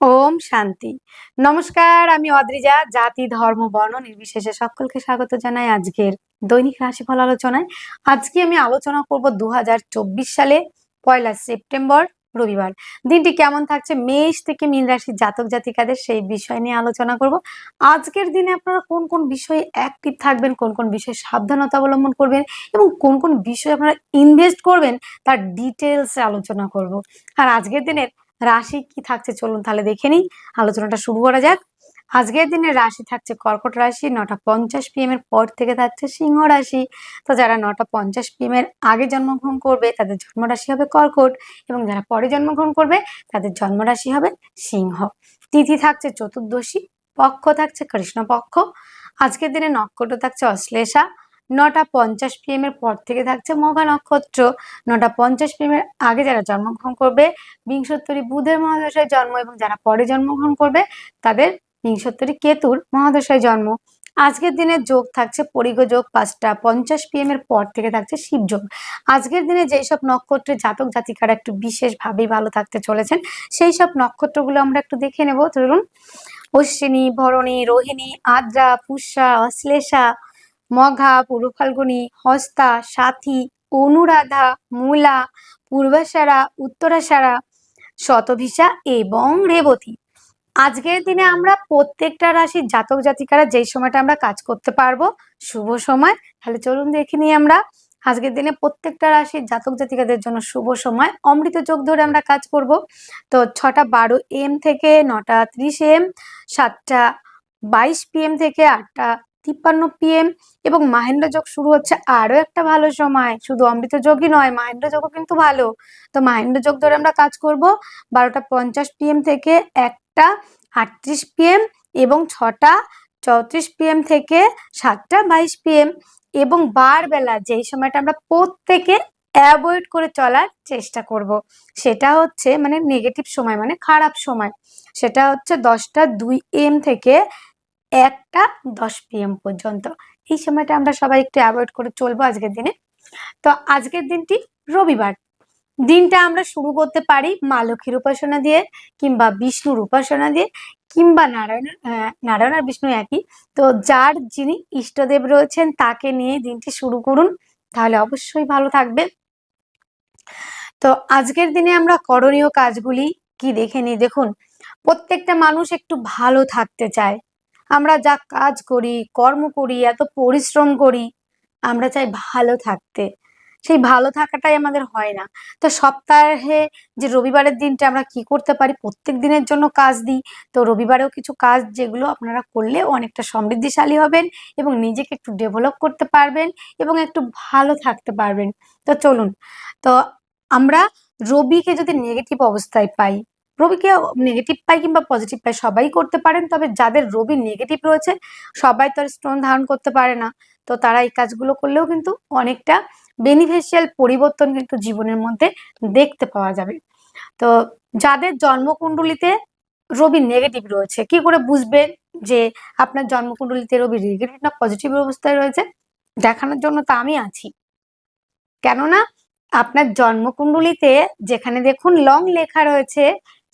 ওম শান্তি। নমস্কার, আমি অদ্রিজা, জাতি, ধর্ম, বর্ণ নির্বিশেষে সকলকে স্বাগত জানাই আজকের দৈনিক রাশিফল আলোচনায়। আজকে আমি আলোচনা করব দুহাজার চব্বিশ সালে পয়লা সেপ্টেম্বর, রবিবার। দিনটি কেমন থাকছে? মেষ থেকে মীন রাশির জাতক জাতিকাদের সেই বিষয় নিয়ে আলোচনা করব। আজকের দিনে আপনারা কোন কোন বিষয়ে অ্যাক্টিভ থাকবেন, কোন কোন বিষয়ে সাবধানতা অবলম্বন করবেন এবং কোন কোন বিষয়ে আপনারা ইনভেস্ট করবেন, তার ডিটেলসে আলোচনা করব। আর আজকের দিনের রাশি কি থাকছে চলুন তাহলে দেখে নিই। আলোচনাটা শুরু করা যাক। আজকের দিনে রাশি থাকছে কর্কট রাশি, নটা পঞ্চাশ পিএম এর পর থেকে থাকছে সিংহ রাশি। তো যারা নটা পঞ্চাশ পিএম এর আগে জন্মগ্রহণ করবে, তাদের জন্মরাশি হবে কর্কট এবং যারা পরে জন্মগ্রহণ করবে, তাদের জন্মরাশি হবে সিংহ। তিথি থাকছে চতুর্দশী, পক্ষ থাকছে কৃষ্ণপক্ষ। আজকের দিনে নক্ষত্র থাকছে অশ্লেষা নটা পঞ্চাশ পিএম এর পর থেকে থাকছে মঘা নক্ষত্র। নটা পঞ্চাশ পিএম এর আগে যারা জন্মগ্রহণ করবে, বিংশোত্তরী বুধের মহাদশায় জন্ম এবং যারা পরে জন্মগ্রহণ করবে, তাদের বিংশোত্তরী কেতুর মহাদশায় জন্ম। আজকের দিনে যোগ থাকছে পরিগ যোগ পাঁচটা, পঞ্চাশ পিএম এর পর থেকে থাকছে শিবযোগ আজকের দিনে যেই সব নক্ষত্রের জাতক জাতিকারা একটু বিশেষভাবেই ভালো থাকতে চলেছেন সেই সব নক্ষত্রগুলো আমরা একটু দেখে নেব। ধরুন, অশ্বিনী, ভরণী, রোহিণী, আদ্রা, পুষ্যা, অশ্লেষা মঘা পূর্ব ফাল্গুনী হস্তা, সাথী, অনুরাধা, মূলা, পূর্বাশারা, উত্তরাশারা, শতভিসা এবং রেবতী। আজকের দিনে আমরা প্রত্যেকটা রাশির জাতক জাতিকারা যেই সময়টা আমরা কাজ করতে পারব, শুভ সময়। তাহলে চলুন দেখে নিই আমরা, আজকের দিনে প্রত্যেকটা রাশির জাতক জাতিকাদের জন্য শুভ সময়। অমৃত যোগ ধরে আমরা কাজ করব। তো ছটা বারো এম থেকে নটা ত্রিশ এম, সাতটা বাইশ পিএম থেকে আটটা তিপ্পান্ন পিএম এবং মাহেন্দ্র যোগ শুরু হচ্ছে আরও একটা ভালো সময়। শুধু অমৃত যোগই নয়, মাহেন্দ্র যোগও কিন্তু ভালো। তো মাহেন্দ্র যোগ ধরে আমরা কাজ করব বারোটা পঞ্চাশ পিএম থেকে একটা আটত্রিশ পিএম এবং ছটা চৌত্রিশ পিএম থেকে সাতটা বাইশ পিএম এবং বারবেলা যেই সময়টা আমরা প্রত্যেকে অ্যাভয়েড করে চলার চেষ্টা করব। সেটা হচ্ছে মানে নেগেটিভ সময় মানে খারাপ সময়। সেটা হচ্ছে দশটা দুই এম থেকে একটা দশ পিএম পর্যন্ত। এই সময়টা আমরা সবাই একটু অ্যাভয়েড করে চলবো আজকের দিনে। তো আজকের দিনটি রবিবার। দিনটা আমরা শুরু করতে পারি মা লক্ষ্মীর উপাসনা দিয়ে কিংবা বিষ্ণুর উপাসনা দিয়ে কিংবা নারায়ণ নারায়ণ আর বিষ্ণু একই। তো যার যিনি ইষ্টদেব রয়েছেন তাকে নিয়ে দিনটি শুরু করুন। তাহলে অবশ্যই ভালো থাকবে। তো আজকের দিনে আমরা করণীয় কাজগুলি কি দেখে নিই? দেখুন, প্রত্যেকটা মানুষ একটু ভালো থাকতে চায়। আমরা যা কাজ করি, কর্ম করি, এত পরিশ্রম করি, আমরা চাই ভালো থাকতে। সেই ভালো থাকাটাই আমাদের হয় না। তো সপ্তাহে যে রবিবারের দিনটা আমরা কি করতে পারি, প্রত্যেক দিনের জন্য কাজ দিই। তো রবিবারেও কিছু কাজ যেগুলো আপনারা করলে অনেকটা সমৃদ্ধিশালী হবেন এবং নিজেকে একটু ডেভেলপ করতে পারবেন এবং একটু ভালো থাকতে পারবেন। তো চলুন, তো আমরা রবিকে যদি নেগেটিভ অবস্থায় পাই রবিকে নেগেটিভ পাই কিংবা পজিটিভ পাই সবাই করতে পারেন, তবে যাদের রবি নেগেটিভ রয়েছে, সবাই তো আর স্টোন ধারণ করতে পারে না। তো তারা এই কাজগুলো করলেও কিন্তু অনেকটা বেনিফিশিয়াল পরিবর্তন কিন্তু জীবনের মধ্যে দেখতে পাওয়া যাবে। তো যাদের জন্মকুণ্ডলিতে রবি নেগেটিভ রয়েছে, কি করে বুঝবেন যে আপনার জন্মকুণ্ডলিতে রবি নেগেটিভ না পজিটিভ অবস্থায় রয়েছে? দেখানোর জন্য তো আমি আছি। কেননা, আপনার জন্মকুণ্ডলিতে যেখানে দেখুন লং লেখা রয়েছে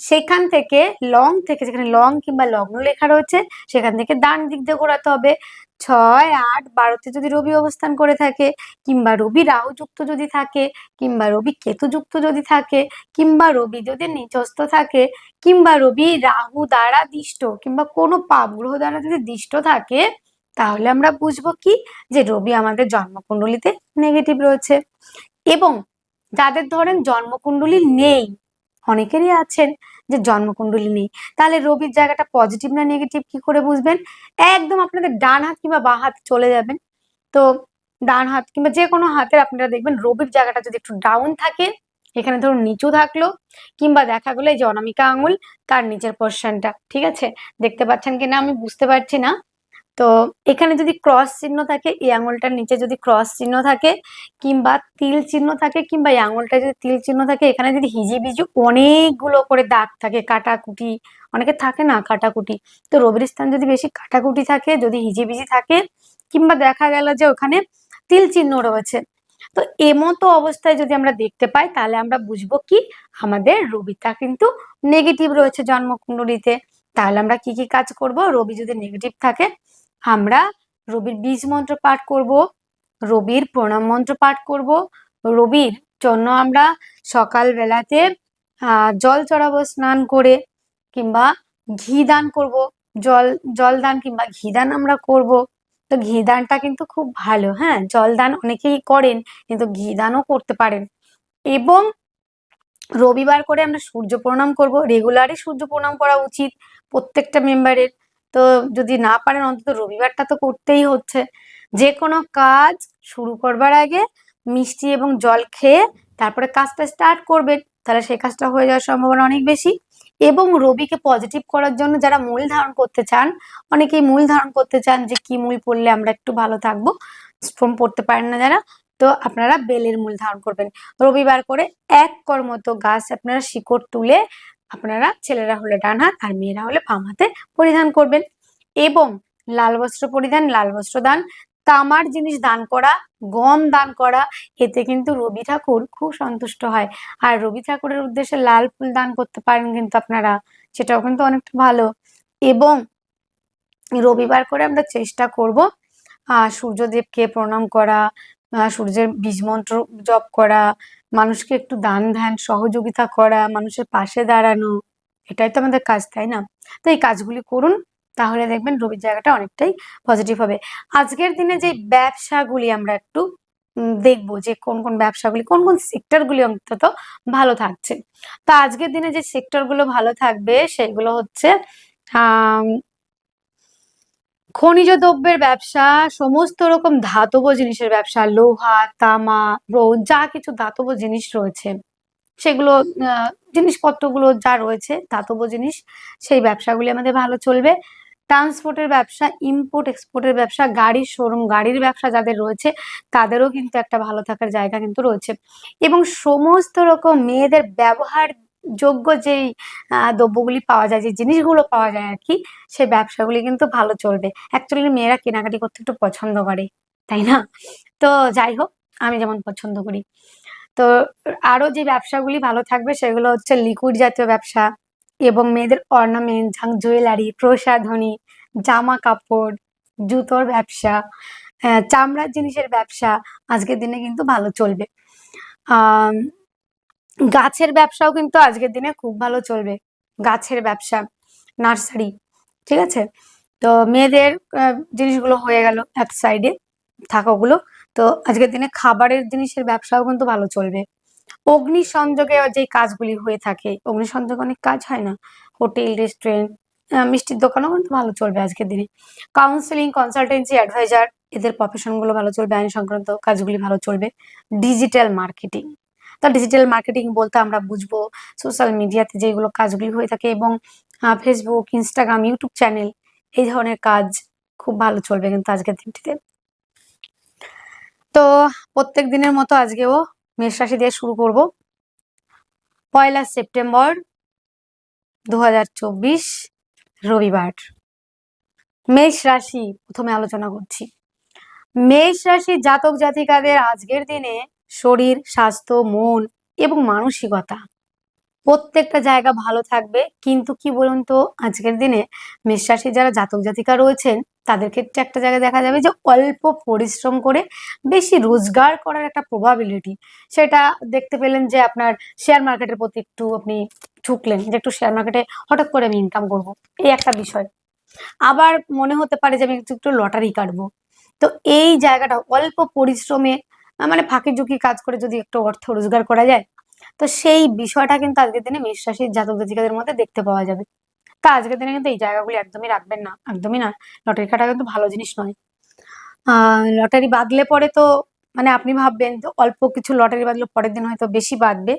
সেখান থেকে লং থেকে, যেখানে লং কিংবা লগ্ন লেখা রয়েছে, সেখান থেকে ডান দিক দিয়ে ঘোরাতে হবে। ছয়, আট, বারোতে যদি রবি অবস্থান করে থাকে, কিংবা রবি রাহুযুক্ত যদি থাকে, কিংবা রবি কেতুযুক্ত যদি থাকে, কিংবা রবি যদি নিচস্থ থাকে, কিংবা রবি রাহু দ্বারা দিষ্ট, কিংবা কোনো পাপ গ্রহ দ্বারা যদি দিষ্ট থাকে, তাহলে আমরা বুঝব কি? যে রবি আমাদের জন্মকুণ্ডলিতে নেগেটিভ রয়েছে। এবং যাদের ধরেন জন্মকুণ্ডলী নেই অনেকেরই আছেন যে জন্মকুণ্ডলী নেই। তাহলে রবির জায়গাটা পজিটিভ না নেগেটিভ কি করে বুঝবেন? একদম আপনাদের ডান হাত কিংবা বা হাত চলে যাবেন। তো ডান হাত কিংবা যে কোনো হাতের আপনারা দেখবেন রবির জায়গাটা যদি একটু ডাউন থাকে, এখানে ধরুন নিচু থাকল কিংবা দেখা গেলো এই যে অনামিকা আঙুল, তার নিচের পোর্শনটা ঠিক আছে? দেখতে পাচ্ছেন কিনা? আমি বুঝতে পারছি না। তো এখানে যদি ক্রস চিহ্ন থাকে, এই আঙুলটার নিচে যদি ক্রস চিহ্ন থাকে, কিংবা তিল চিহ্ন থাকে, কিংবা এই আঙুলটা যদি তিল চিহ্ন থাকে, এখানে যদি হিজি বিজু অনেকগুলো করে দাগ থাকে, কাটাকুটি, অনেকে থাকে না কাটাকুটি, তো রবির স্থান যদি বেশি কাটাকুটি থাকে, যদি হিজি বিজি থাকে, কিংবা দেখা গেল যে ওখানে তিল চিহ্ন রয়েছে, তো এমতো অবস্থায় যদি আমরা দেখতে পাই, তাহলে আমরা বুঝব কি আমাদের রবিটা কিন্তু নেগেটিভ রয়েছে জন্মকুণ্ডলিতে, তাহলে আমরা কি কি কাজ করব? রবি যদি নেগেটিভ থাকে আমরা রবির বীজ মন্ত্র পাঠ করব, রবির প্রণাম মন্ত্র পাঠ করব, রবির জন্য আমরা সকাল বেলাতে জল চড়াবো, স্নান করে কিংবা ঘি দান করব। জল জল দান কিংবা ঘি দান আমরা করব। তো ঘি দানটা কিন্তু খুব ভালো হ্যাঁ? জল দান অনেকেই করেন, কিন্তু ঘি দানও করতে পারেন। এবং রবিবার করে আমরা সূর্য প্রণাম করব। রেগুলারই সূর্য প্রণাম করা উচিত প্রত্যেকটা মেম্বারের। তো যদি না পারেন অন্তত রবিবারটা তো করতেই হচ্ছে। যে কোনো কাজ শুরু করবার আগে মিষ্টি এবং জল খেয়ে তারপরে কাজটা স্টার্ট করবেন। তাহলে সেই কাজটা হয়ে যাওয়ার সম্ভাবনা অনেক বেশি। এবং রবিকে পজিটিভ করার জন্য যারা মূল ধারণ করতে চান, অনেকেই মূল ধারণ করতে চান যে কি মূল পড়লে আমরা একটু ভালো থাকব। স্টোন পড়তে পারেন না যারা, তো আপনারা বেলের মূল ধারণ করবেন। রবিবার করে এক কর মতো গাছ আপনারা শিকড় তুলে আপনারা ছেলেরা হলে ডান হাত আর মেয়েরা হলে বাম হাতে পরিধান করবেন। এবং লাল বস্ত্র পরিধান, লাল বস্ত্র দান, তামার জিনিস দান করা, গম দান করা, এতে কিন্তু রবি ঠাকুর খুব সন্তুষ্ট হয়। আর রবি ঠাকুরের উদ্দেশ্যে লাল ফুল দান করতে পারেন কিন্তু আপনারা, সেটাও কিন্তু অনেকটা ভালো। এবং রবিবার করে আমরা চেষ্টা করব সূর্যদেবকে প্রণাম করা সূর্যের বীজ মন্ত্র জপ করা মানুষকে একটু দান ধ্যান, সহযোগিতা করা, মানুষের পাশে দাঁড়ানো, এটাই তো আমাদের কাজ, তাই না? তো এই কাজগুলি করুন, তাহলে দেখবেন রবির জায়গাটা অনেকটাই পজিটিভ হবে। আজকের দিনে যে ব্যবসাগুলি আমরা একটু দেখব যে কোন কোন ব্যবসাগুলি, কোন কোন সেক্টরগুলি অন্তত ভালো থাকছে। তা আজকের দিনে যে সেক্টরগুলো ভালো থাকবে, সেগুলো হচ্ছে খনিজ দ্রব্যের ব্যবসা, সমস্ত রকম ধাতব জিনিসের ব্যবসা, লোহা, তামা, ব্রোঞ্জ, যা কিছু ধাতব জিনিস রয়েছে, সেগুলো জিনিসপত্রগুলো যা রয়েছে, ধাতব জিনিস, সেই ব্যবসাগুলি আমাদের ভালো চলবে। ট্রান্সপোর্টের ব্যবসা ইম্পোর্ট এক্সপোর্টের ব্যবসা, গাড়ির শোরুম গাড়ির ব্যবসা যাদের রয়েছে, তাদেরও কিন্তু একটা ভালো থাকার জায়গা কিন্তু রয়েছে। এবং সমস্ত রকম মেয়েদের ব্যবহার যোগ্য যেই দ্রব্যগুলি পাওয়া যায়, যে জিনিসগুলো পাওয়া যায় আর কি সেই ব্যবসাগুলি কিন্তু ভালো চলবে। অ্যাকচুয়ালি মেয়েরা কেনাকাটি করতে একটু পছন্দ করে, তাই না? তো যাই হোক, আমি যেমন পছন্দ করি। তো আরও যে ব্যবসাগুলি ভালো থাকবে, সেগুলো হচ্ছে লিকুইড জাতীয় ব্যবসা এবং মেয়েদের অর্নামেন্ট জুয়েলারি প্রসাধনী, জামা কাপড়, জুতোর ব্যবসা চামড়ার জিনিসের ব্যবসা আজকের দিনে কিন্তু ভালো চলবে। গাছের ব্যবসাও কিন্তু আজকের দিনে খুব ভালো চলবে। গাছের ব্যবসা, নার্সারি, ঠিক আছে? তো মেয়েদের জিনিসগুলো হয়ে গেল এক সাইডে থাকাগুলো তো আজকের দিনে খাবারের জিনিসের ব্যবসাও কিন্তু ভালো চলবে। অগ্নি সংযোগে যে কাজগুলি হয়ে থাকে অগ্নি সংযোগে অনেক কাজ হয় না? হোটেল রেস্টুরেন্ট মিষ্টির দোকানও কিন্তু ভালো চলবে আজকের দিনে। কাউন্সিলিং কনসালটেন্সি অ্যাডভাইজার এদের প্রফেশনগুলো ভালো চলবে, আইন সংক্রান্ত কাজগুলি ভালো চলবে। ডিজিটাল মার্কেটিং তা ডিজিটাল মার্কেটিং বলতে আমরা বুঝব সোশ্যাল মিডিয়াতে যেগুলো কাজগুলি হয়ে থাকে এবং ফেসবুক ইনস্টাগ্রাম ইউটিউব চ্যানেল এই ধরনের কাজ খুব ভালো চলবে কিন্তু আজকের দিনটিতে। তো প্রত্যেক দিনের মতো আজকেও মেষ রাশি দিয়ে শুরু করব। পয়লা সেপ্টেম্বর দু হাজার চব্বিশ রবিবার। মেষ রাশি প্রথমে আলোচনা করছি। মেষ রাশি জাতক জাতিকাদের আজকের দিনে শরীর, স্বাস্থ্য, মন এবং মানসিকতা। প্রত্যেকটা জায়গা ভালো থাকবে, কিন্তু কি বলুন তো, আজকের দিনে মেষরাশির যারা জাতক জাতিকা রয়েছেন, তাদের ক্ষেত্রে একটা জায়গায় দেখা যাবে যে অল্প পরিশ্রম করে বেশি রোজগার করার একটা প্রবাবিলিটি সেটা দেখতে পেলেন যে আপনার শেয়ার মার্কেটের প্রতি একটু আপনি ঝুঁকলেন যে একটু শেয়ার মার্কেটে হঠাৎ করে আমি ইনকাম করব। এই একটা বিষয়। আবার মনে হতে পারে যে আমি একটু একটু লটারি কাটবো। তো এই জায়গাটা অল্প পরিশ্রমে মানে ফাঁকি ঝুঁকি কাজ করে যদি একটু অর্থ রোজগার করা যায়, তো সেই বিষয়টা কিন্তু আজকের দিনে মেষ রাশির জাতক জাতিকাদের মধ্যে দেখতে পাওয়া যাবে। তা আজকের দিনে কিন্তু এই জায়গাগুলি একদমই রাখবেন না, একদমই না লটারি কাটা কিন্তু ভালো জিনিস নয়। আহ, লটারি বাঁধলে পরে তো মানে আপনি ভাববেন অল্প কিছু লটারি বাঁধলো পরের দিন হয়তো বেশি বাঁধবে।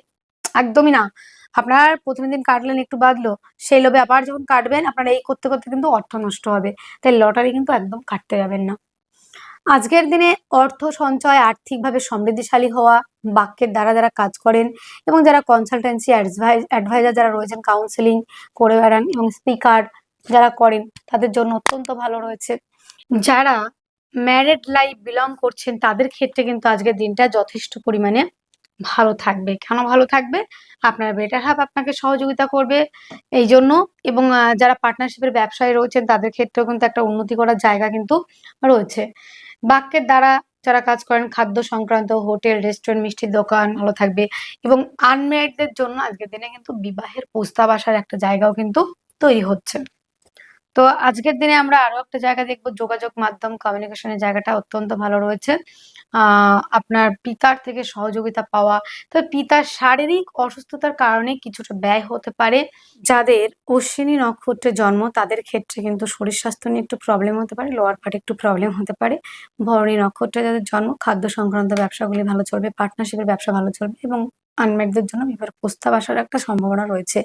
একদমই না। আপনার প্রথম দিন কাটলেন, একটু বাঁধলো, সেই লোভে আবার যখন কাটবেন, আপনার এই করতে করতে কিন্তু অর্থ নষ্ট হবে। তাই লটারি কিন্তু একদম কাটতে যাবেন না। আজকের দিনে অর্থ সঞ্চয় আর্থিকভাবে সমৃদ্ধিশালী হওয়া, বাক্যের দ্বারা যারা কাজ করেন এবং যারা কনসালটেন্সি অ্যাডভাইজার যারা রয়েছেন কাউন্সেলিং করে বেড়ান এবং স্পিকার যারা করেন, তাদের জন্য অত্যন্ত ভালো রয়েছে। যারা ম্যারেড লাইফ বিলং করছেন, তাদের ক্ষেত্রে কিন্তু আজকের দিনটা যথেষ্ট পরিমাণে ভালো থাকবে। কেন ভালো থাকবে? আপনার বেটার হাফ আপনাকে সহযোগিতা করবে এই জন্য এবং যারা পার্টনারশিপের ব্যবসায় রয়েছেন, তাদের ক্ষেত্রেও কিন্তু একটা উন্নতি করার জায়গা কিন্তু রয়েছে। বাক্যের দ্বারা যারা কাজ করেন, খাদ্য সংক্রান্ত, হোটেল, রেস্টুরেন্ট, মিষ্টির দোকান, ভালো থাকবে। এবং আনমেরিডদের জন্য আজকের দিনে কিন্তু বিবাহের প্রস্তাব আসার একটা জায়গাও কিন্তু তৈরি হচ্ছে। তো আজকের দিনে আমরা আরও একটা জায়গা দেখব। যোগাযোগ মাধ্যম কমিউনিকেশনের জায়গাটা অত্যন্ত ভালো রয়েছে। আপনার পিতার থেকে সহযোগিতা পাওয়া। তবে পিতার শারীরিক অসুস্থতার কারণে কিছুটা ব্যয় হতে পারে। যাদের অশ্বিনী নক্ষত্রে জন্ম, তাদের ক্ষেত্রে কিন্তু শরীর স্বাস্থ্য নিয়ে একটু প্রবলেম হতে পারে লোয়ার পার্টে একটু প্রবলেম হতে পারে। ভরণী নক্ষত্রে যাদের জন্ম, খাদ্য সংক্রান্ত ব্যবসাগুলি ভালো চলবে পার্টনারশিপের ব্যবসা ভালো চলবে এবং আনমেডদের জন্য বিবাহের প্রস্তাব আসার একটা সম্ভাবনা রয়েছে।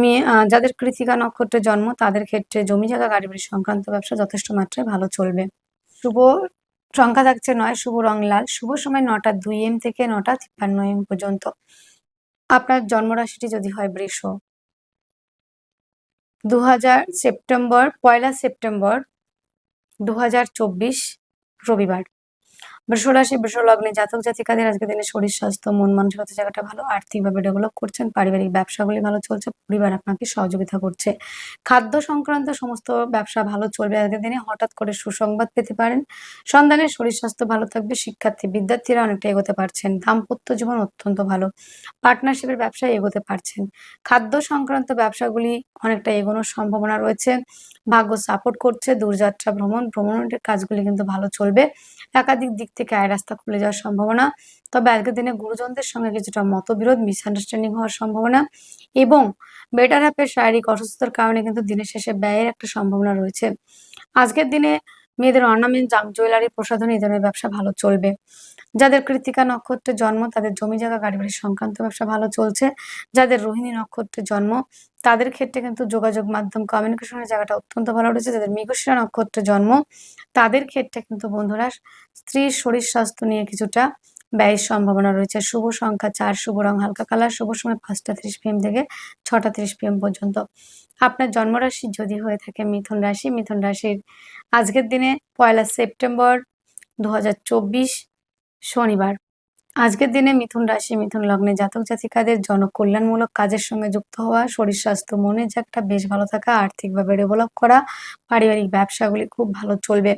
মেয়ে যাদের কৃতিকা নক্ষত্রে জন্ম, তাদের ক্ষেত্রে জমি জায়গা, গাড়ি সংক্রান্ত ব্যবসা যথেষ্ট মাত্রায় ভালো চলবে। শুভ সংখ্যা থাকছে নয়, শুভ রং লাল। শুভ সময় নটা দুই এম থেকে নটা তিপ্পান্ন এম পর্যন্ত। আপনার জন্মরাশিটি যদি হয় বৃষ। দু হাজার সেপ্টেম্বর, পয়লা সেপ্টেম্বর দু হাজার চব্বিশ রবিবার। বৃষরাশি বৃষলগ্নে জাতক জাতিকাদের আজকে দিনে শরীর, স্বাস্থ্য, মন মানসিকতা জায়গাটা ভালো, আর্থিকভাবে ডেভেলপ করছেন, পারিবারিক ব্যবসাগুলি ভালো চলছে, পরিবার আপনাকে সহযোগিতা করছে। খাদ্য সংক্রান্ত সমস্ত ব্যবসা ভালো চলবে আজকের দিনে, হঠাৎ করে সুসংবাদ পেতে পারেন। সন্তানের শরীর, স্বাস্থ্য ভালো থাকবে, শিক্ষার্থী, বিদ্যার্থীরা অনেকটা এগোতে পারছেন, দাম্পত্য জীবন অত্যন্ত ভালো পার্টনারশিপের ব্যবসায় এগোতে পারছেন। খাদ্য সংক্রান্ত ব্যবসাগুলি অনেকটা এগোনোর সম্ভাবনা রয়েছে, ভাগ্য সাপোর্ট করছে, দূরযাত্রা, ভ্রমণ, ভ্রমণের কাজগুলি কিন্তু ভালো চলবে। একাধিক দিক থেকে আয় রাস্তা খুলে যাওয়ার সম্ভাবনা। তবে আজকের দিনে গুরুজনদের সঙ্গে কিছুটা মতবিরোধ মিসআন্ডারস্ট্যান্ডিং হওয়ার সম্ভাবনা এবং বেটার হাফের শারীরিক অসুস্থতার কারণে কিন্তু দিনের শেষে ব্যয়ের একটা সম্ভাবনা রয়েছে। আজকের দিনে মেয়েদের অর্নামেন্ট জাঙ্ক জুয়েলারি, প্রসাধনী, এই ধরনের ব্যবসা ভালো চলবে। যাদের কৃতিকা নক্ষত্রের জন্ম, তাদের জমি জায়গা গাড়ি বাড়ি সংক্রান্ত ব্যবসা ভালো চলছে। যাদের রোহিণী নক্ষত্রের জন্ম, তাদের ক্ষেত্রে কিন্তু যোগাযোগ মাধ্যম কমিউনিকেশনের জায়গাটা অত্যন্ত ভালো রয়েছে। যাদের মৃগশিরা নক্ষত্রের জন্ম, তাদের ক্ষেত্রে কিন্তু বন্ধুরা স্ত্রীর শরীর স্বাস্থ্য নিয়ে কিছুটা ব্যয়ের সম্ভাবনা রয়েছে। শুভ সংখ্যা চার, শুভ রং হালকা কালার, শুভ সময় পাঁচটা ত্রিশ পিএম থেকে ছটা ত্রিশ পিএম পর্যন্ত। আপনার জন্মরাশি যদি হয়ে থাকে মিথুন রাশি, মিথুন রাশির আজকের দিনে পয়লা সেপ্টেম্বর দু হাজার চব্বিশ শনিবার। আজকের দিনে মিথুন রাশি, মিথুন লগ্নে জাতক জাতিকাদের জনকল্যাণমূলক কাজের সঙ্গে যুক্ত হওয়া, শরীর স্বাস্থ্য, মনে যে একটা বেশ ভালো থাকা, আর্থিকভাবে ডেভেলপ করা, পারিবারিক ব্যবসাগুলি খুব ভালো চলবে।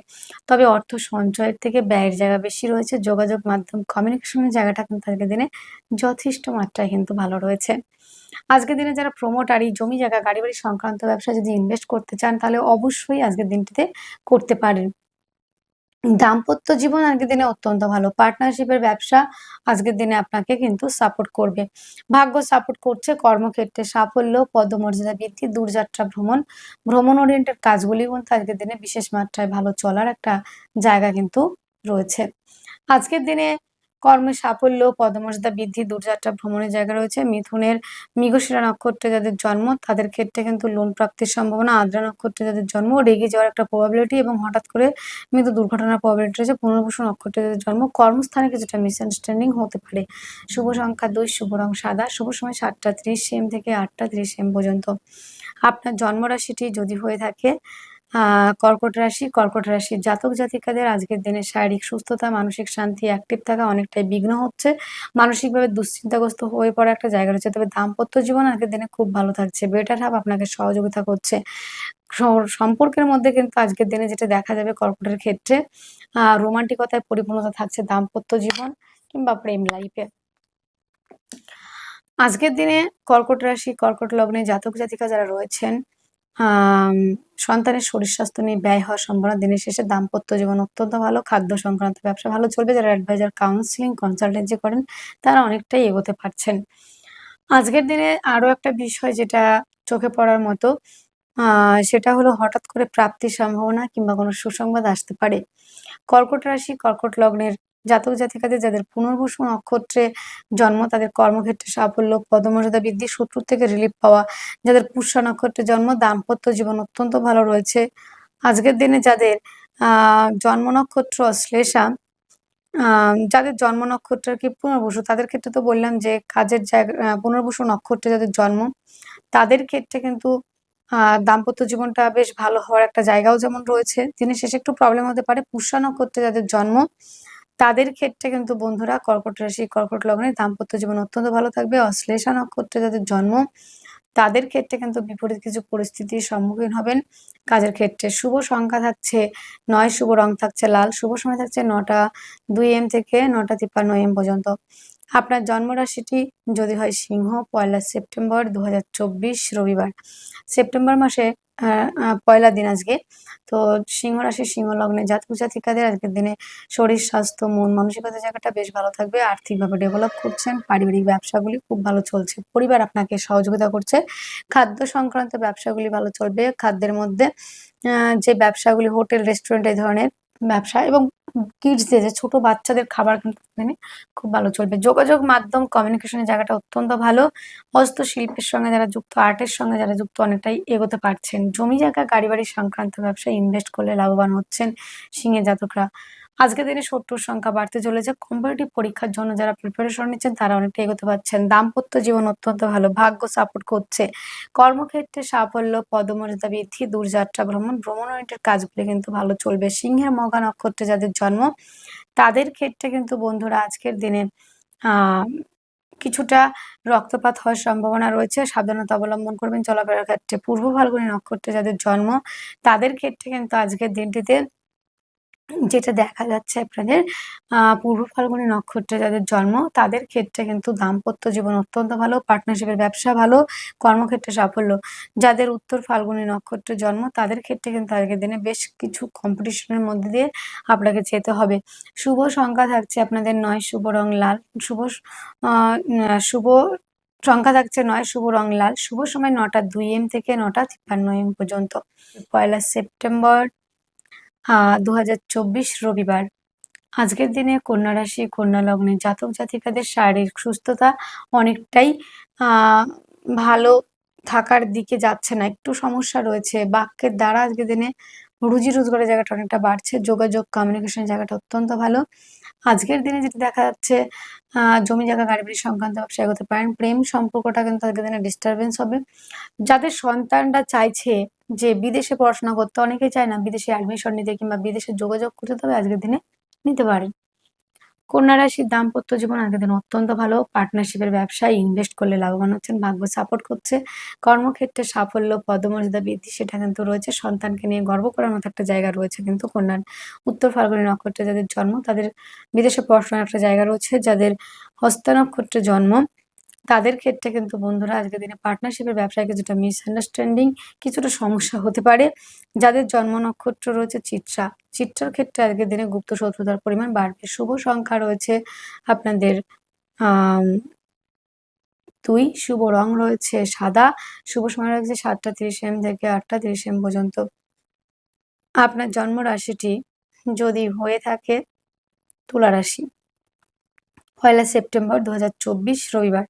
তবে অর্থ সঞ্চয়ের থেকে ব্যয়ের জায়গা বেশি রয়েছে। যোগাযোগ মাধ্যম কমিউনিকেশনের জায়গাটা কিন্তু আজকের দিনে যথেষ্ট মাত্রায় কিন্তু ভালো রয়েছে। আজকের দিনে যারা প্রমোটারি জমি জায়গা গাড়ি বাড়ি সংক্রান্ত ব্যবসা যদি ইনভেস্ট করতে চান, তাহলে অবশ্যই আজকের দিনটিতে করতে পারেন। দাম্পত্য জীবন আজকের দিনে অত্যন্ত ভালো। পার্টনারশিপের ব্যবসা আজকের দিনে আপনাকে কিন্তু সাপোর্ট করবে। ভাগ্য সাপোর্ট করছে, কর্মক্ষেত্রে সাফল্য, পদমর্যাদা বৃদ্ধি, দূরযাত্রা ভ্রমণ। ভ্রমণ ওরিয়েন্টেড কাজগুলি কিন্তু আজকের দিনে বিশেষ মাত্রায় ভালো চলার একটা জায়গা কিন্তু রয়েছে। আজকের দিনে কর্মে সাফল্য, পদমর্যাদা বৃদ্ধি, দূরযাত্রা ভ্রমণের জায়গা রয়েছে। মিথুনের মৃগশিরা নক্ষত্রে যাদের জন্ম, তাদের ক্ষেত্রে কিন্তু লোন প্রাপ্তির সম্ভাবনা। আদ্রা নক্ষত্রে যাদের জন্ম, রেগে যাওয়ার একটা প্রবাবিলিটি এবং হঠাৎ করে মৃত্যু দুর্ঘটনার প্রবাবিলিটি রয়েছে। পুনর্বসু নক্ষত্রে যাদের জন্ম, কর্মস্থানে কিছুটা মিসআন্ডারস্ট্যান্ডিং হতে পারে। শুভ সংখ্যা দুই, শুভ রং সাদা। শুভ সময় সাতটা ত্রিশ এম থেকে আটটা ত্রিশ এম পর্যন্ত। আপনার জন্মরাশিটি যদি হয়ে থাকে কর্কট রাশি, কর্কট রাশির জাতক জাতিকাদের আজকের দিনে শারীরিক সুস্থতা, মানসিক শান্তি অ্যাক্টিভ থাকা অনেকটাই বিঘ্ন হচ্ছে। মানসিকভাবে দুশ্চিন্তাগ্রস্ত হয়ে পড়া একটা জায়গা রয়েছে। তবে দাম্পত্য জীবন আজকের দিনে খুব ভালো থাকছে। বেটার হাফ আপনাকে সহযোগিতা করছে। সম্পর্কের মধ্যে কিন্তু আজকের দিনে যেটা দেখা যাবে কর্কটের ক্ষেত্রে রোমান্টিকতায় পরিপূর্ণতা থাকছে দাম্পত্য জীবন কিংবা প্রেম লাইফে আজকের দিনে কর্কট রাশি, কর্কট লগ্নে জাতক জাতিকা যারা রয়েছেন সন্তানের শরীর স্বাস্থ্য নিয়ে ব্যয় হওয়ার সম্ভাবনা দিনের শেষে দাম্পত্য জীবন অত্যন্ত ভালো, খাদ্য সংক্রান্ত ব্যবসা ভালো চলবে। যারা অ্যাডভাইজার কাউন্সিলিং কনসালটেন্সি করেন, তারা অনেকটাই এগোতে পারছেন। আজকের দিনে আরও একটা বিষয় যেটা চোখে পড়ার মতো সেটা হলো হঠাৎ করে প্রাপ্তির সম্ভাবনা কিংবা কোনো সুসংবাদ আসতে পারে। কর্কট রাশি, কর্কট লগ্নের জাতক জাতিকাদের যাদের পুনর্বসু নক্ষত্রে জন্ম, তাদের কর্মক্ষেত্রে সাফল্য, পদমর্যাদা বৃদ্ধি, শত্রুর থেকে রিলিফ পাওয়া, যাদের পুষ্যা নক্ষত্রে জন্ম, দাম্পত্য জীবন অত্যন্ত ভালো রয়েছে। আজকের দিনে যাদের জন্ম নক্ষত্র শ্লেষা যাদের জন্ম নক্ষত্র কি পুনর্বসু, তাদের ক্ষেত্রে তো বললাম যে কাজের জায়গা পুনর্বসু নক্ষত্রে যাদের জন্ম, তাদের ক্ষেত্রে কিন্তু দাম্পত্য জীবনটা বেশ ভালো হওয়ার একটা জায়গাও যেমন রয়েছে। দিনের শেষে একটু প্রবলেম হতে পারে। পুষ্যা নক্ষত্রে যাদের জন্ম তাদের ক্ষেত্রে কিন্তু বন্ধুরা কর্কট রাশি, কর্কট লগ্নে দাম্পত্য জীবন অত্যন্ত ভালো থাকবে। অশ্লেষা নক্ষত্রে যাদের জন্ম, তাদের ক্ষেত্রে কিন্তু বিপরীত কিছু পরিস্থিতির সম্মুখীন হবেন। কাজের ক্ষেত্রে শুভ সংখ্যা থাকছে, নয় শুভ রং থাকছে, লাল শুভ সময় থাকছে নটা, দুই এম থেকে নটা তিপ্পান্ন এম পর্যন্ত। আপনার জন্মরাশিটি যদি হয় সিংহ, পয়লা সেপ্টেম্বর দু হাজার চব্বিশ রবিবার। সেপ্টেম্বর মাসে পয়লা দিন আজকে। তো সিংহ রাশি, সিংহ লগ্নে জাতক জাতিকাদের আজকের দিনে শরীর, স্বাস্থ্য, মন, মানসিকতা জায়গাটা বেশ ভালো থাকবে। আর্থিকভাবে ডেভেলপ করছেন, পারিবারিক ব্যবসাগুলি খুব ভালো চলছে। পরিবার আপনাকে সহযোগিতা করছে। খাদ্য সংক্রান্ত ব্যবসাগুলি ভালো চলবে। খাদ্যের মধ্যে যে ব্যবসাগুলি হোটেল, রেস্টুরেন্ট এই ধরনের ব্যবসা এবং কিডসদের যে ছোট বাচ্চাদের খাবার কিন্তু এখানে খুব ভালো চলবে। যোগাযোগ মাধ্যম কমিউনিকেশনের জায়গাটা অত্যন্ত ভালো। হস্তশিল্পের সঙ্গে যারা যুক্ত, আর্টের সঙ্গে যারা যুক্ত, অনেকটাই এগোতে পারছেন। জমি জায়গা, গাড়ি বাড়ি সংক্রান্ত ব্যবসায় ইনভেস্ট করলে লাভবান হচ্ছেন সিংহের জাতকরা। আজকের দিনে শত্রুর সংখ্যা বাড়তে চলেছে। কম্পারেটিভ পরীক্ষার জন্য যারা প্রিপারেশন নিচ্ছেন, তারা অনেকটা এগোতে পারছেন। দাম্পত্য জীবন অত্যন্ত ভালো, ভাগ্য সাপোর্ট করছে। কর্মক্ষেত্রে সাফল্য, পদমর্যাদা বৃদ্ধি, দূরযাত্রা, ভ্রমণ ভ্রমণ ওরিয়েন্টেড কাজগুলি কিন্তু ভালো চলবে। সিংহের মগা নক্ষত্রে যাদের জন্ম, তাদের ক্ষেত্রে কিন্তু বন্ধুরা আজকের দিনে কিছুটা রক্তপাত হওয়ার সম্ভাবনা রয়েছে। সাবধানতা অবলম্বন করবেন চলাফেরার ক্ষেত্রে। পূর্ব ফাল্গুনী নক্ষত্রে যাদের জন্ম, তাদের ক্ষেত্রে কিন্তু আজকের দিনটিতে যেটা দেখা যাচ্ছে আপনাদের পূর্ব ফাল্গুনী নক্ষত্রে যাদের জন্ম, তাদের ক্ষেত্রে কিন্তু দাম্পত্য জীবন অত্যন্ত ভালো পার্টনারশিপের ব্যবসা ভালো, কর্মক্ষেত্রে সাফল্য। যাদের উত্তর ফাল্গুনী নক্ষত্রে জন্ম, তাদের ক্ষেত্রে কিন্তু আজকের দিনে বেশ কিছু কম্পিটিশনের মধ্যে দিয়ে আপনাকে যেতে হবে। শুভ সংখ্যা থাকছে আপনাদের নয় শুভ রং লাল, শুভ শুভ সংখ্যা থাকছে নয় শুভ রং লাল, শুভ সময় নটা দুই এম থেকে নটা তিপ্পান্ন এম পর্যন্ত। পয়লা সেপ্টেম্বর দু হাজার চব্বিশ রবিবার। আজকের দিনে কন্যা রাশি, কন্যা লগ্নে জাতক জাতিকাদের শারীরিক সুস্থতা অনেকটাই ভালো থাকার দিকে যাচ্ছে না। একটু সমস্যা রয়েছে। বাক্যের দ্বারা আজকের দিনে রুজি রোজগারের জায়গাটা অনেকটা বাড়ছে। যোগাযোগ কমিউনিকেশন জায়গাটা অত্যন্ত ভালো। আজকের দিনে যেটা দেখা যাচ্ছে জমি জায়গা, গাড়ি বাড়ি সংক্রান্ত ব্যবসা এগোতে পারেন। প্রেম সম্পর্কটা কিন্তু আজকের দিনে ডিস্টারবেন্স হবে। যাদের সন্তানরা চাইছে যে বিদেশে পড়াশোনা করতে অনেকেই চায় না বিদেশে অ্যাডমিশন নিতে কিংবা বিদেশে যোগাযোগ করতে তবে আজকের দিনে নিতে পারেন কন্যা রাশির দাম্পত্য জীবন আজকের দিন অত্যন্ত ভালো। পার্টনারশিপের ব্যবসায় ইনভেস্ট করলে লাভবান হচ্ছেন, ভাগ্য সাপোর্ট করছে। কর্মক্ষেত্রে সাফল্য, পদমর্যাদা বৃদ্ধি সেটা কিন্তু রয়েছে। সন্তানকে নিয়ে গর্ব করার মতো একটা জায়গা রয়েছে কিন্তু কন্যার। উত্তর ফাল্গুনী নক্ষত্রে যাদের জন্ম, তাদের বিদেশে পড়াশোনার একটা জায়গা রয়েছে। যাদের হস্তা নক্ষত্রে জন্ম তাদের ক্ষেত্রে কিন্তু বন্ধুরা আজকের দিনে পার্টনারশিপের ব্যবসায় কিছুটা মিসআন্ডারস্ট্যান্ডিং কিছুটা সমস্যা হতে পারে। যাদের জন্ম নক্ষত্র রয়েছে চিত্রা, চিত্রার ক্ষেত্রে আজকের দিনে গুপ্ত শত্রুতার পরিমাণ বাড়বে। শুভ সংখ্যা রয়েছে আপনাদের দুই, শুভ রং রয়েছে সাদা, শুভ সময় রয়েছে সাতটা তিরিশ এম থেকে আটটা তিরিশ এম পর্যন্ত। আপনার জন্ম রাশিটি যদি হয়ে থাকে তুলা রাশি, পয়লা সেপ্টেম্বর দু হাজার চব্বিশ রবিবার।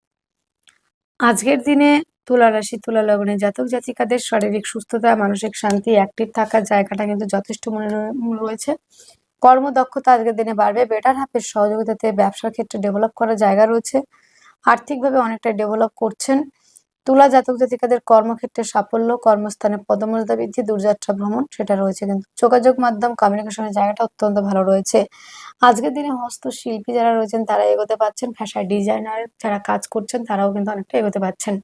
আজকের দিনে তুলা রাশি, তুলা লগ্নে জাতক জাতিকাদের শারীরিক সুস্থতা, মানসিক শান্তি অ্যাক্টিভ থাকার জায়গাটা কিন্তু যথেষ্ট মনে রয়েছে। কর্মদক্ষতা আজকের দিনে বাড়বে। বেটার হাফের সহযোগিতাতে ব্যবসার ক্ষেত্রে ডেভেলপ করার জায়গা রয়েছে। আর্থিকভাবে অনেকটা ডেভেলপ করছেন। তুলা জাতক জাতিকাদের কর্মক্ষেত্রে সাফল্য, কর্মস্থানে পদমর্যাদা বৃদ্ধি, দূরযাত্রা ভ্রমণ, সেটা রয়েছে কিন্তু। যোগাযোগ মাধ্যম কমিউনিকেশনের জায়গাটা অত্যন্ত ভালো রয়েছে। আজকের দিনে হস্তশিল্পী যারা রয়েছেন, তারা এগোতে পারছেন। ফ্যাশন ডিজাইনার যারা কাজ করছেন, তারাও কিন্তু অনেকটা এগোতে পারছেন।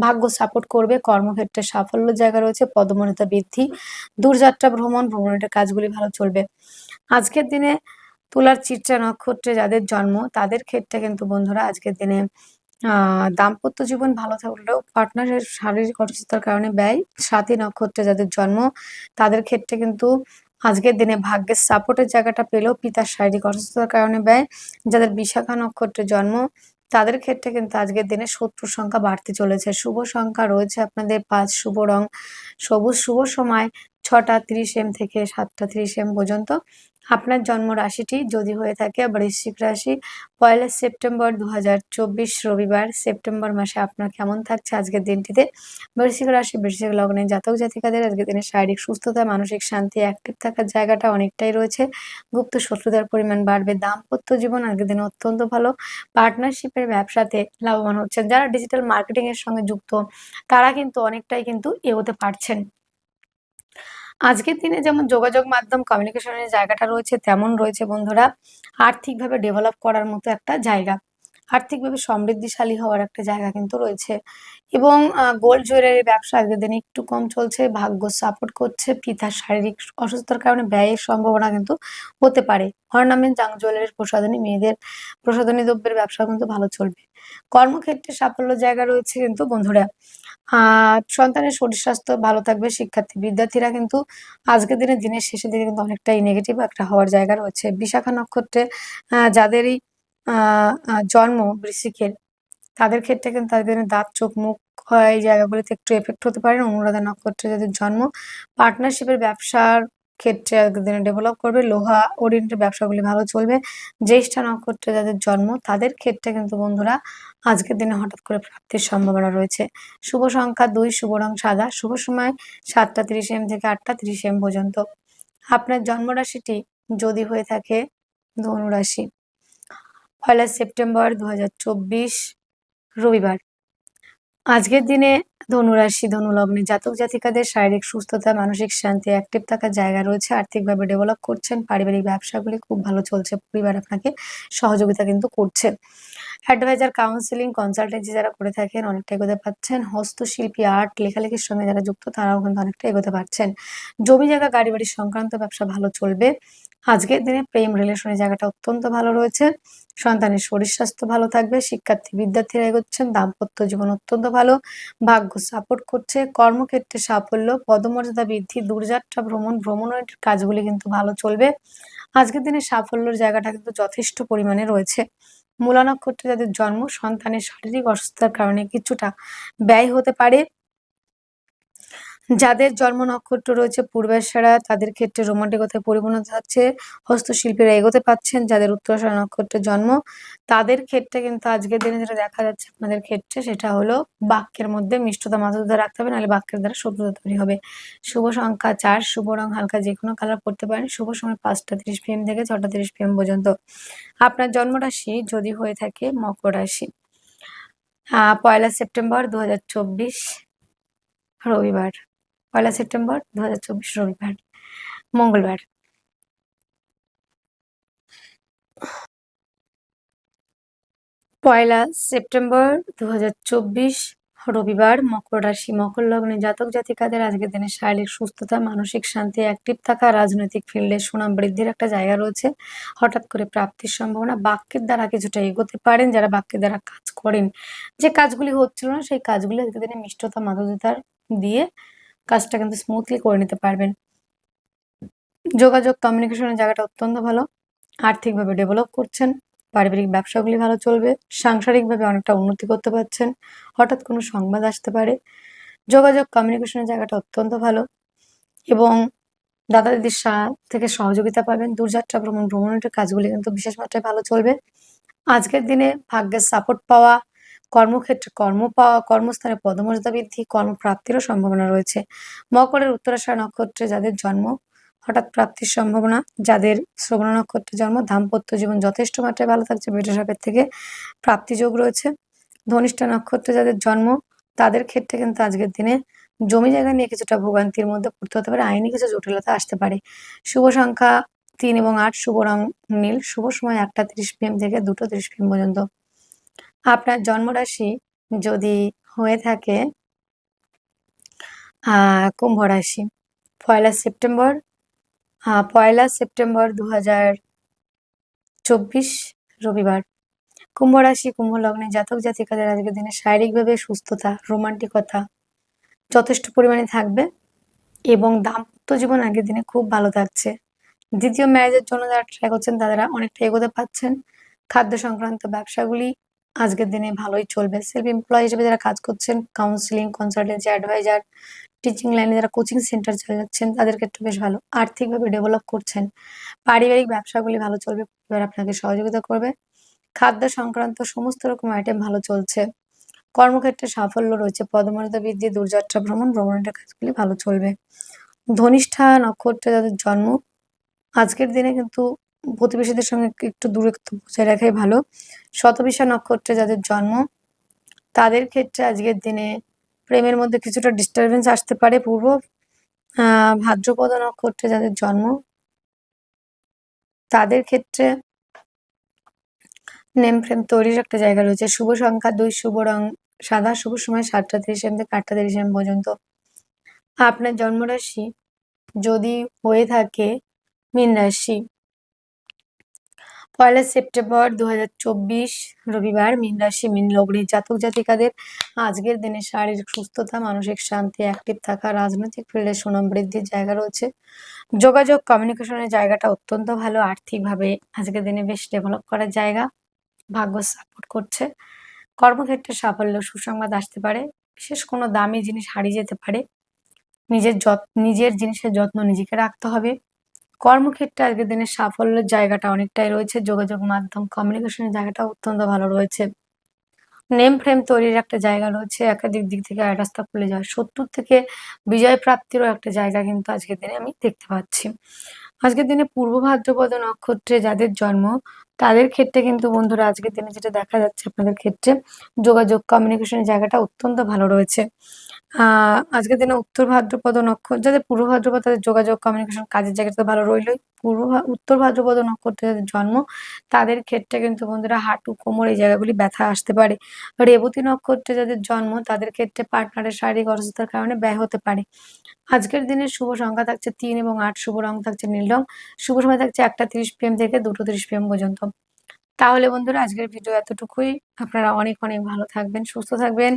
ভাগ্য সাপোর্ট করবে, কর্মক্ষেত্রে সাফল্য জায়গা রয়েছে, পদমর্যাদা বৃদ্ধি, দূরযাত্রা ভ্রমণ, ভ্রমণের কাজগুলি ভালো চলবে। আজকের দিনে তুলার চিত্রা নক্ষত্রে যাদের জন্ম, তাদের ক্ষেত্রে কিন্তু বন্ধুরা আজকের দিনে দাম্পত্য জীবন ভালো থাকলেও পার্টনারের শারীরিক অসুস্থতার কারণে ব্যয়, সাথী নক্ষত্রে যাদের জন্ম, তাদের ক্ষেত্রে কিন্তু আজকের দিনে ভাগ্যের সাপোর্টের জায়গাটা পেলেও পিতার শারীরিক অসুস্থতার কারণে ব্যয়, যাদের বিশাখা নক্ষত্রে জন্ম, তাদের ক্ষেত্রে কিন্তু আজকের দিনে শত্রুর সংখ্যা বাড়তে চলেছে। শুভ সংখ্যা রয়েছে আপনাদের পাঁচ, শুভ রং, সবুজ শুভ সময় ছটা তিরিশ এম থেকে সাতটা তিরিশ এম পর্যন্ত। আপনার জন্ম রাশিটি যদি হয়ে থাকে বৃশ্চিক রাশি, পয়লা সেপ্টেম্বর দু হাজার চব্বিশ রবিবার। সেপ্টেম্বর মাসে আপনার কেমন থাকছে আজকের দিনটিতে? বৃশ্চিক রাশি, বৃশ্চিক লগ্নে জাতক জাতিকাদের আজকের দিনে শারীরিক সুস্থতা, মানসিক শান্তি অ্যাক্টিভ থাকার জায়গাটা অনেকটাই রয়েছে। গুপ্ত শত্রুতার পরিমাণ বাড়বে, দাম্পত্য জীবন আজকের দিনে অত্যন্ত ভালো। পার্টনারশিপের ব্যবসাতে লাভবান হচ্ছেন। যারা ডিজিটাল মার্কেটিং এর সঙ্গে যুক্ত, তারা কিন্তু অনেকটাই কিন্তু এগোতে পারছেন। আজকের দিনে যেমন যোগাযোগ মাধ্যম কমিউনিকেশনের জায়গাটা রয়েছে, তেমন রয়েছে বন্ধুরা। আর্থিকভাবে ডেভেলপ করার মতো একটা জায়গা। আর্থিকভাবে সমৃদ্ধিশালী হওয়ার একটা জায়গা কিন্তু রয়েছে। এবং গোল্ড জুয়েলারির ব্যবসা আজকের দিনে একটু কম চলছে, ভাগ্য সাপোর্ট করছে, পিতার শারীরিক অসুস্থতার কারণে ব্যয়ের সম্ভাবনা কিন্তু হতে পারে। অর্নামেন্ট জাং জুয়েলারির প্রসাধনী মেয়েদের প্রসাধনী দ্রব্যের ব্যবসা কিন্তু ভালো চলবে। কর্মক্ষেত্রে সাফল্য জায়গা রয়েছে কিন্তু বন্ধুরা। সন্তানের শরীর স্বাস্থ্য ভালো থাকবে, শিক্ষার্থী, বিদ্যার্থীরা কিন্তু আজকের দিনে দিনের শেষের দিকে কিন্তু অনেকটাই নেগেটিভ একটা হওয়ার জায়গা রয়েছে। বিশাখা নক্ষত্রে যাদেরই জন্ম বৃশ্চিকের, তাদের ক্ষেত্রে কিন্তু তাদের দাঁত, চোখ, মুখ এই জায়গাগুলিতে একটু এফেক্ট হতে পারে। অনুরাধা নক্ষত্রে যাদের জন্ম পার্টনারশিপের ব্যবসার ক্ষেত্রে দিনে ডেভেলপ করবে। লোহা ওরিয়েন্টের ব্যবসাগুলি ভালো চলবে। জ্যেষ্ঠা নক্ষত্রে যাদের জন্ম, তাদের ক্ষেত্রে কিন্তু বন্ধুরা আজকের দিনে হঠাৎ করে প্রাপ্তির সম্ভাবনা রয়েছে। শুভ সংখ্যা দুই, শুভ রং সাদা। শুভ সময় সাতটা তিরিশ এম থেকে আটটা তিরিশ এম পর্যন্ত। আপনার জন্মরাশিটি যদি হয়ে থাকে ধনুরাশি, পয়লা সেপ্টেম্বর দু হাজার চব্বিশ রবিবার। আজকের দিনে ধনুরাশি, ধনুলগ্নে জাতক জাতিকাদের শারীরিক সুস্থতা, মানসিক শান্তি অ্যাক্টিভ থাকার জায়গা রয়েছে, আর্থিকভাবে ডেভেলপ করছেন, পারিবারিক ব্যবসাগুলি খুব ভালো চলছে, পরিবার আপনাকে সহযোগিতা কিন্তু করছে। অ্যাডভাইজার কাউন্সিলিং কনসালটেন্সি যারা করে থাকেন অনেকটা এগোতে পারছেন, হস্তশিল্পী আর্ট লেখালেখির সঙ্গে যারা যুক্ত তারাও কিন্তু অনেকটা এগোতে পারছেন। জমি জায়গা, গাড়ি বাড়ি সংক্রান্ত ব্যবসা ভালো চলবে। আজকের দিনে প্রেম রিলেশনের জায়গাটা অত্যন্ত ভালো রয়েছে। সন্তানের শরীর স্বাস্থ্য ভালো থাকবে, শিক্ষার্থী, বিদ্যার্থীরা এগোচ্ছেন, দাম্পত্য জীবন অত্যন্ত ভালো। ভাগ্য সাপোর্ট করছে। কর্মক্ষেত্রে সাফল্য, পদমর্যাদা বৃদ্ধি, দূরযাত্রা ভ্রমণ ভ্রমণের কাজগুলি কিন্তু ভালো চলবে। আজকের দিনে সাফল্যের জায়গাটা কিন্তু যথেষ্ট পরিমাণে রয়েছে। মূলা নক্ষত্রে যাদের জন্ম, সন্তানের শারীরিক অসুস্থতার কারণে কিছুটা ব্যয় হতে পারে। যাদের জন্ম নক্ষত্র রয়েছে পূর্বাশারা তাদের ক্ষেত্রে রোমান্টিকতায় পরিপূর্ণ থাকছে। হস্তশিল্পীরা এগোতে পাচ্ছেন যাদের উত্তরাশারা নক্ষত্রে জন্ম। তাদের ক্ষেত্রে কিন্তু আজকের দিনে যেটা দেখা যাচ্ছে আপনাদের ক্ষেত্রে, সেটা হলো বাক্যের মধ্যে মিষ্টতা মাধুর্যতা রাখতে হবে, নাহলে বাক্যের দ্বারা শত্রুতা তৈরি হবে। শুভ সংখ্যা চার, শুভ রং হালকা যে কোনো কালার পড়তে পারেন। শুভ সময় পাঁচটা তিরিশ পিএম থেকে ছটা তিরিশ পিএম পর্যন্ত। আপনার জন্মরাশি যদি হয়ে থাকে মকর রাশি। পয়লা সেপ্টেম্বর দু হাজার চব্বিশ, রবিবার। পয়লা সেপ্টেম্বর দু রবিবার, মঙ্গলবার। পয়লা সেপ্টেম্বর দু রবিবার, মকর রাশি, মকর লগ্নে জাতক জাতিকাদের আজকের দিনে শারীরিক সুস্থতা, মানসিক শান্তি অ্যাক্টিভ থাকা, রাজনৈতিক ফিল্ডে সুনাম বৃদ্ধির একটা জায়গা রয়েছে। হঠাৎ করে প্রাপ্তির সম্ভাবনা বাক্যের দ্বারা কিছুটা এগোতে পারেন যারা বাক্যের দ্বারা কাজ করেন। যে কাজগুলি হচ্ছিল না, সেই কাজগুলি আজকের দিনে মিষ্টতা মাধুর্যতার দিয়ে কাজটা কিন্তু স্মুথলি করে নিতে পারবেন। যোগাযোগ কমিউনিকেশনের জায়গাটা অত্যন্ত ভালো। আর্থিকভাবে ডেভেলপ করছেন। পারিবারিক ব্যবসাগুলি ভালো চলবে। সাংসারিকভাবে অনেকটা উন্নতি করতে পারছেন। হঠাৎ কোনো সংবাদ আসতে পারে। যোগাযোগ কমিউনিকেশনের জায়গাটা অত্যন্ত ভালো এবং দাদা দিদির থেকে সহযোগিতা পাবেন। দূরযাত্রা ভ্রমণ, ভ্রমণের কাজগুলি কিন্তু বিশেষ মাত্রায় ভালো চলবে। আজকের দিনে ভাগ্যের সাপোর্ট পাওয়া কর্মক্ষেত্রে, কর্ম পাওয়া কর্মস্থানে পদমর্যাদা বৃদ্ধি, কর্মপ্রাপ্তিরও সম্ভাবনা রয়েছে। মকরের উত্তরাশা নক্ষত্রে যাদের জন্ম, হঠাৎ প্রাপ্তির সম্ভাবনা, যাদের শ্রবণ নক্ষত্রে জন্ম, দাম্পত্য জীবন যথেষ্ট মাত্রায় ভালো থাকছে বেটা সাপের থেকে প্রাপ্তিযোগ রয়েছে। ধনিষ্ঠা নক্ষত্রে যাদের জন্ম, তাদের ক্ষেত্রে কিন্তু আজকের দিনে জমি জায়গা নিয়ে কিছুটা ভোগান্তির মধ্যে পড়তে হতে পারে। আইনি কিছু জটিলতা আসতে পারে। শুভ সংখ্যা তিন এবং আট, শুভ রং নীল। শুভ সময় একটা তিরিশ পিএম থেকে দুটো তিরিশ পিএম পর্যন্ত। আপনার জন্মরাশি যদি হয়ে থাকে কুম্ভ রাশি। পয়লা সেপ্টেম্বর পয়লা সেপ্টেম্বর দু হাজার চব্বিশ রবিবার। কুম্ভ রাশি, কুম্ভ লগ্নে জাতক জাতিকাদের আজকের দিনে শারীরিকভাবে সুস্থতা, রোমান্টিকতা যথেষ্ট পরিমাণে থাকবে এবং দাম্পত্য জীবন আগের দিনে খুব ভালো থাকছে। দ্বিতীয় ম্যারেজের জন্য যারা ট্রাই করছেন, তারা অনেকটা এগোতে পাচ্ছেন খাদ্য সংক্রান্ত ব্যবসাগুলি আজকের দিনে ভালোই চলবে। সেলফ এমপ্লয় হিসেবে যারা কাজ করছেন কাউন্সিলিং কনসালটেন্সি অ্যাডভাইজার টিচিং লাইনে যারা কোচিং সেন্টার চালাচ্ছেন, তাদের ক্ষেত্রে বেশ ভালো। আর্থিকভাবে ডেভেলপ করছেন। পারিবারিক ব্যবসাগুলি ভালো চলবে, পরিবার আপনাকে সহযোগিতা করবে। খাদ্য সংক্রান্ত সমস্ত রকম আইটেম ভালো চলছে। কর্মক্ষেত্রে সাফল্য রয়েছে। পদমর্যাদা বৃদ্ধি, দূরযাত্রা ভ্রমণ, ভ্রমণের কাজগুলি ভালো চলবে। ধনিষ্ঠা নক্ষত্রে যাদের জন্ম, আজকের দিনে কিন্তু প্রতিবেশীদের সঙ্গে একটু দূরত্ব বজায় রাখাই ভালো। শতবিশা নক্ষত্রে যাদের জন্ম, তাদের ক্ষেত্রে আজকের দিনে প্রেমের মধ্যে কিছুটা ডিস্টারবেন্স আসতে পারে পূর্ব। ভাদ্রপদ নক্ষত্রে যাদের জন্ম, তাদের ক্ষেত্রে নেম ফ্রেম তৈরির একটা জায়গা রয়েছে। শুভ সংখ্যা দুই, শুভ রং সাদা, শুভ সময় সাতটা তিরিশ এম থেকে আটটা তিরিশ এম পর্যন্ত। আপনার জন্মরাশি যদি হয়ে থাকে, মীন রাশি পয়লা সেপ্টেম্বর দু হাজার চব্বিশ, রবিবার, মীন রাশি, মীন লগ্নের জাতক জাতিকাদের আজকের দিনে শারীরিক সুস্থতা, মানসিক শান্তি অ্যাক্টিভ থাকা, রাজনৈতিক ফিল্ডে সুনাম বৃদ্ধির জায়গা রয়েছে। যোগাযোগ কমিউনিকেশনের জায়গাটা অত্যন্ত ভালো। আর্থিকভাবে আজকের দিনে বেশ ডেভেলপ করার জায়গা। ভাগ্য সাপোর্ট করছে। কর্মক্ষেত্রে সাফল্য, সুসংবাদ আসতে পারে। বিশেষ কোনো দামি জিনিস হারিয়ে যেতে পারে। নিজের নিজের জিনিসের যত্ন নিজেকে রাখতে হবে। কর্মক্ষেত্রে আজকের দিনে সাফল্যের জায়গাটা অনেকটাই রয়েছে, যোগাযোগ মাধ্যম কমিউনিকেশনের জায়গাটা অত্যন্ত ভালো রয়েছে। নেম ফ্রেম তৈরির একটা জায়গা রয়েছে, একাধিক দিক থেকে রাস্তা খুলে যাওয়া শত্রুর থেকে বিজয় প্রাপ্তিরও একটা জায়গা কিন্তু আজকের দিনে আমি দেখতে পাচ্ছি। আজকের দিনে পূর্ব ভাদ্রপদ নক্ষত্রে যাদের জন্ম তাদের ক্ষেত্রে কিন্তু বন্ধুরা, আজকের দিনে যেটা দেখা যাচ্ছে আপনাদের ক্ষেত্রে, যোগাযোগ কমিউনিকেশনের জায়গাটা অত্যন্ত ভালো রয়েছে। আজকের দিনে উত্তর ভাদ্রপদ নক্ষত্র যাদের পূর্ব ভাদ্রপদ তাদের যোগাযোগ কমিউনিকেশন কাজের জায়গাটা তো ভালো রইলই। পূর্ব উত্তর ভাদ্রপদ নক্ষত্রে যাদের জন্ম, তাদের ক্ষেত্রে কিন্তু বন্ধুরা হাঁটু কোমর এই জায়গাগুলি ব্যথা আসতে পারে। রেবতী নক্ষত্রে যাদের জন্ম, তাদের ক্ষেত্রে পার্টনারের শারীরিক অসুস্থতার কারণে ব্যয় হতে পারে। আজকের দিনের শুভ সংখ্যা থাকছে তিন এবং আট। শুভ রং থাকছে নীল রং। শুভ সময় থাকছে একটা তিরিশ পিএম থেকে দুটো তিরিশ পিএম পর্যন্ত। তাহলে বন্ধুরা আজকের ভিডিও এতটুকুই। আপনারা অনেক অনেক ভালো থাকবেন, সুস্থ থাকবেন।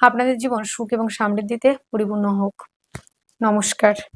আপনাদের জীবন সুখ এবং সমৃদ্ধিতে পরিপূর্ণ হোক। নমস্কার।